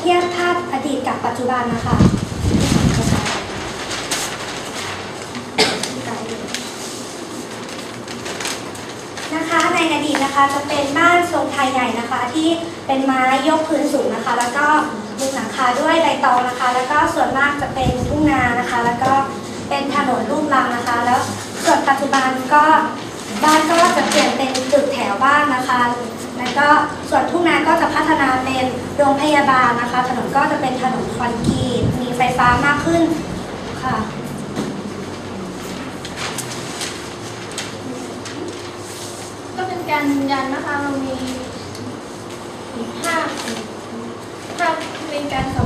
เทียบภาพอดีตกับปัจจุบันนะคะนะคะในอดีตนะคะจะเป็นบ้านทรงไทยใหญ่นะคะ ที่เป็นไม้ยกพื้นสูงนะคะ แล้วก็มุงหลังคาด้วยใบตองนะคะ แล้วก็ส่วนมากจะเป็นทุ่งนานะคะ แล้วก็เป็นถนนลูกรังนะคะ แล้วส่วนปัจจุบันก็บ้านก็จะเปลี่ยนเป็นตึกแถวบ้านนะคะ ก็ส่วนทุ่งนาก็จะพัฒนาเป็นโรงพยาบาลนะคะ ถนนก็จะเป็นถนนคอนกรีตมีไฟฟ้ามากขึ้นค่ะก็เป็นการยืนยันนะคะเรามีภาพภาพเป็นการสำ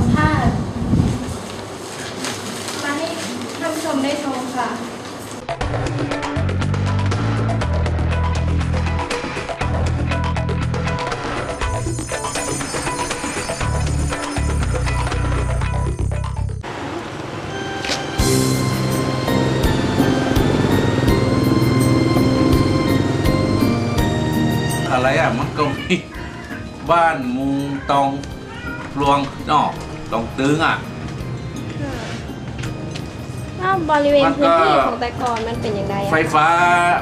อะไรอะ มันก็มีบ้านมุงตองพลวงนอกตองตึงอะถ้าบริเวณมันก็พื้นที่ของแต่ก่อนมันเป็นยังไงอะไฟฟ้า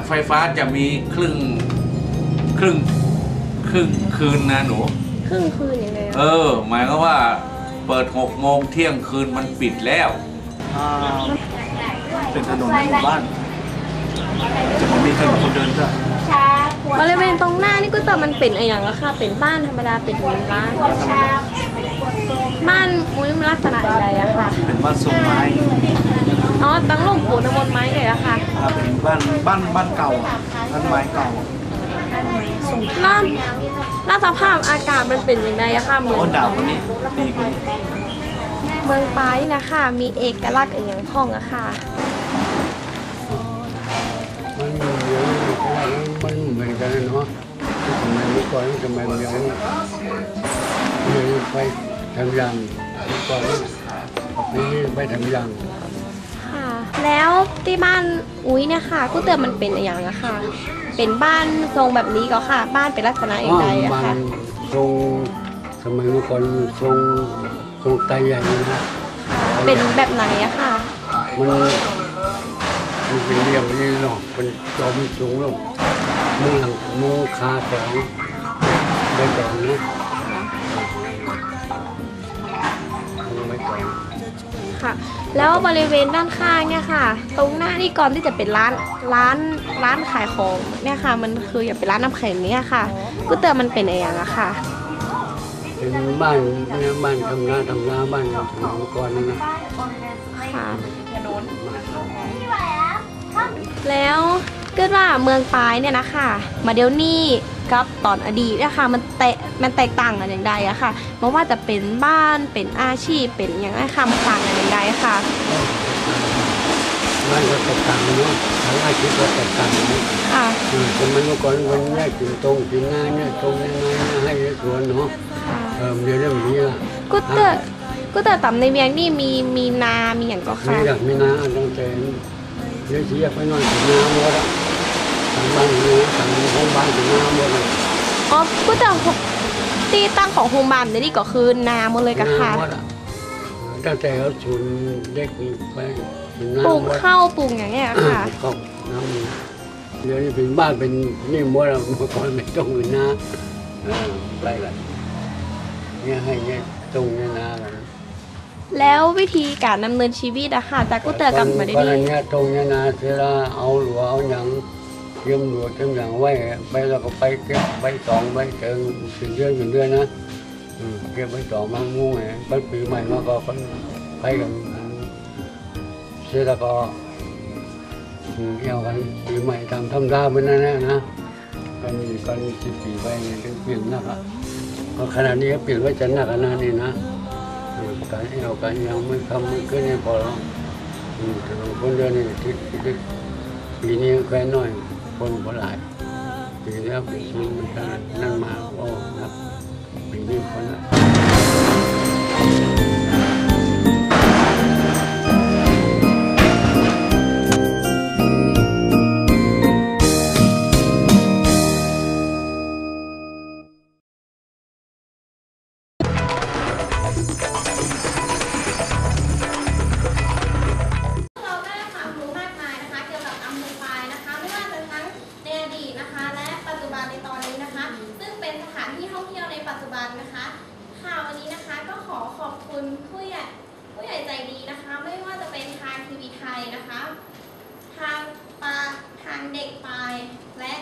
ไฟฟ้าจะมีครึ่งครึ่งครึ่งคืนนะหนู ครึ่งคืนอย่างไรเออ หมายก็ว่าเปิดหกโมงเที่ยงคืนมันปิดแล้วอ่าเป็นถนนในหมู่บ้านจะไม่มีถนนคนเดินด้วย บริเวณตรงหน้านี่ก็แต่มันเป็นอะไรอย่างละค่ะ เป็นบ้านธรรมดาเป็นบ้านบ้านมุ้ยมันลักษณะอะไรอะค่ะ เป็นบ้านทรงไม้อ๋อตั้งลงปูนบนไม้เลยอะค่ะอ่าเป็นบ้านบ้านบ้านเก่าอะบ้านไม้เก่าแล้วแล้วสภาพอากาศมันเป็นยังไงอะค่ะเมืองโอ้หนาวกว่านี้ดีกว่านี้เมืองปลายนี่นะคะมีเอกลักษณ์อย่างห้องอะค่ะำไมเมื่อก่อนทำไมเมียนี่เลยไปทำยังเมื่อก่อนปีนี้ไปทำยังค่ะ แล้วที่บ้านอุ้ยเนี่ยค่ะก็เตือนมันเป็นอะไรอย่างอะค่ะ เป็นบ้านทรงแบบนี้ก็ค่ะ บ้านเป็นลักษณะอย่างไรอะมัค่ะนทรงสมัยเมื่อก่อนทรงทรงไตใหญ่นะเป็นแบบไหนอะค่ะ มันมันเป็นเรียบนี่หรอกเป็นจอมสูงหรอก มุงหลังมุงคาสองใบตองนะมุงใบตองค่ะ แล้วบริเวณด้านข้างเนี่ยค่ะ ตรงหน้านี่ก่อนที่จะเป็นร้านร้านร้านขายของเนี่ยค่ะ มันคืออย่าเป็นร้านน้ำแข็งเนี่ยค่ะก็เตือนมันเป็นอะไรอย่างอะค่ะเป็นบ้านเนี่ยบ้านทำนาทำนาบ้านทำนาเมื่อก่อนนะนะค่ะแล้ว เกิดว่าเมืองปลายเนี่ยนะคะมาเดี๋ยวนี้กับตอนอดีตเนี่ยค่ะมันแตะมันแตกต่างกันอย่างใดอะค่ะไม่ว่าจะเป็นบ้านเป็นอาชีพเป็นอย่างไรค่ะมันต่างกันอย่างใดค่ะบ้านก็แตกต่างกันเนาะทางอาชีพก็แตกต่างกันเนาะค่ะอืมคนมันเมื่อก่อนวันแรกกินตรงกินหน้าเนี่ยตรงเนี่ยนาให้สวนเนาะค่ะเออเดี๋ยวเรื่องนี้ละก็เตอก็เตอต่ำในเวียงนี่มีมีนา มีอย่างก็มีค่ะอยากมีนาตั้งแต่เดี๋ยวเสียไปนอนถึงนาหมดละทาง บ้านนื้อทางห้องบ้านถึงนาหมดเลยอ๋อก็เตอที่ตั้งของโฮมบานเดี๋ยนี้ก็คือนาหมดเลยก็ค่ะนาหมดอะตั้งแต่เขาชุนเด็กไปถึงนาปลูกหมดข้าวปลูกอย่างเงี้ยค่ะก็น้ำมีเดี๋ยวนี้เป็นบ้านเป็นนี่หมดแล้วเมื่อก่อนไม่ต้องเป็นนาเออไปละเนี่ยให้เนี่ยตรงเนี่ยนากัน แล้ววิธีการดำเนินชีวิตอะค่ะจากก็เตอกับมาได้ดีอันเนี้ยตรงเนี่ยนาเสร็จแล้วเอาหลัวเอาหยัง เตรียมหลัวเตรียมหยังไว้ไปแล้วก็ไปเก็บใบตองใบเติงเป็นเดือนเป็นเดือนนะเก็บใบตองมางูไงไปปีใหม่มาก็คนไปกันเสร็จแล้วก็เอี่ยวกันปีใหม่ตามธรรมดาเป็นนั่นแหละนะกันกันสิบปีไปเนี่ยเปลี่ยนนะครับก็ขนาดนี้เปลี่ยนไว้จะหนักขนาดนี้นะการเอี่ยวกันยังไม่ทำไม่ขึ้นเนี่ยพอแล้วคนเดือนนี้ที่ที่ปีนี้แค่น้อย คนบ่หลายปีแล้วปีนี้มันนั่นมาโอ้นับปีนี้คนละ บันนะคะค่ะวันนี้นะคะก็ขอขอบคุณผู้ใหญ่ผู้ใหญ่ใจดีนะคะ ไม่ว่าจะเป็นทางทีวีไทยนะคะ ทางปาทางเด็กปลายและ